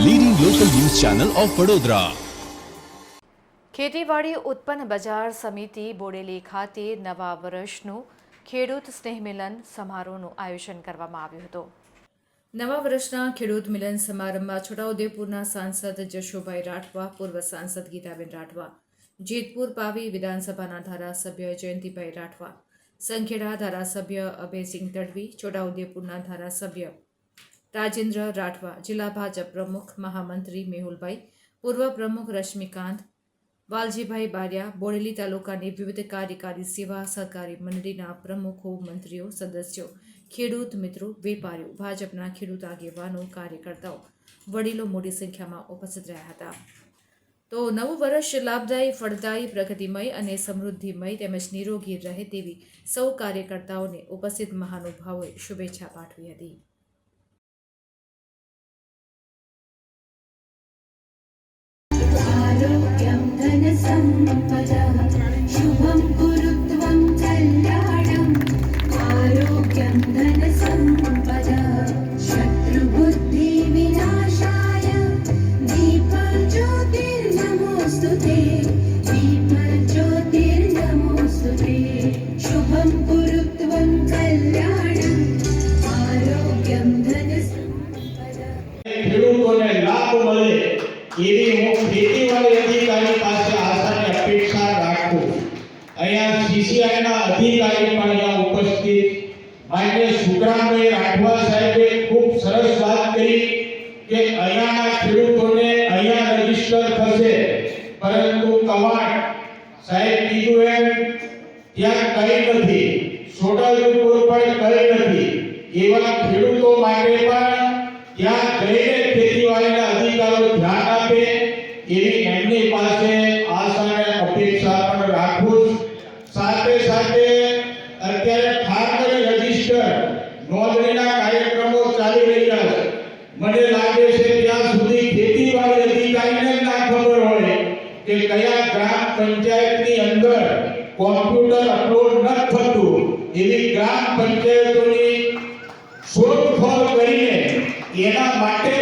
Channel of Vadodara ખેતીવાડી ઉત્પન્ન બજાર સમિતિ બોડેલી ખાતે નવા વર્ષનું ખેડૂત સ્નેહ મિલન સમારોહનું આયોજન કરવામાં આવ્યું હતું. નવા વર્ષના ખેડૂત મિલન સમારંભમાં છોટાઉદેપુરના સાંસદ જશુભાઈ રાઠવા પૂર્વ સાંસદ ગીતાબેન રાઠવા જેતપુર પાવી વિધાનસભાના ધારાસભ્ય જયંતિભાઈ રાઠવા સંખેડા ધારાસભ્ય અભયસિંહ તડવી છોટાઉદેપુરના ધારાસભ્ય રાજેન્દ્ર રાઠવા, જિલ્લા ભાજપ પ્રમુખ મહામંત્રી મેહુલભાઈ, પૂર્વ પ્રમુખ રશ્મિકાંત, વાલજીભાઈ બારિયા, બોડેલી તાલુકાની વિવિધ કાર્યકારી સેવા સહકારી મંડળીના પ્રમુખો, મંત્રીઓ, સદસ્યો, ખેડૂત મિત્રો, વેપારીઓ, ભાજપના ખેડૂત આગેવાનો, કાર્યકર્તાઓ, વડીલો મોટી સંખ્યામાં ઉપસ્થિત રહ્યા હતા. તો નવું વર્ષ લાભદાયી, ફળદાયી, પ્રગતિમય અને સમૃદ્ધિમય તેમજ નિરોગી રહે તેવી સૌ કાર્યકર્તાઓને ઉપસ્થિત મહાનુભાવોએ શુભેચ્છા પાઠવી હતી. ખેડૂતોને લાભ મળે એવી હું ખેતીવાડી અધિકારી પાસે આશાની અપેક્ષા રાખું અહીંયા સીસીઆઈના અધિકારી પણ અહીંયા ઉપસ્થિત. માન્ય સુખરામભાઈ રાઠવા સાહેબે ખૂબ સરસ વાત કરી કે અહીંયાના ખેડૂતોને અહીંયા રજિસ્ટર થશે. પરંતુ કવાટ સાહેબ કીધું એમ, ત્યાં કઈ નથી. છોટાઉદેપુર પણ કઈ નથી. એવા ખેડૂતો માટે પણ ત્યાં જઈને ખેતીવાડીના અધિકારો ધ્યાન આપે એવી સાથે સાથે અત્યારે ફાર્મરી રજિસ્ટર નોંધણીના કાર્યક્રમો ચાલી રહ્યા છે. મને લાગે છે ત્યાં સુધી ખેતીવાડી અધિકારીને ના ખબર હોય કે કયા ગ્રામ પંચાયતની અંદર કોમ્પ્યુટર અપલોડ ન થતું એવી ગ્રામ પંચાયતોની શોધખોળ કરીને એના માટે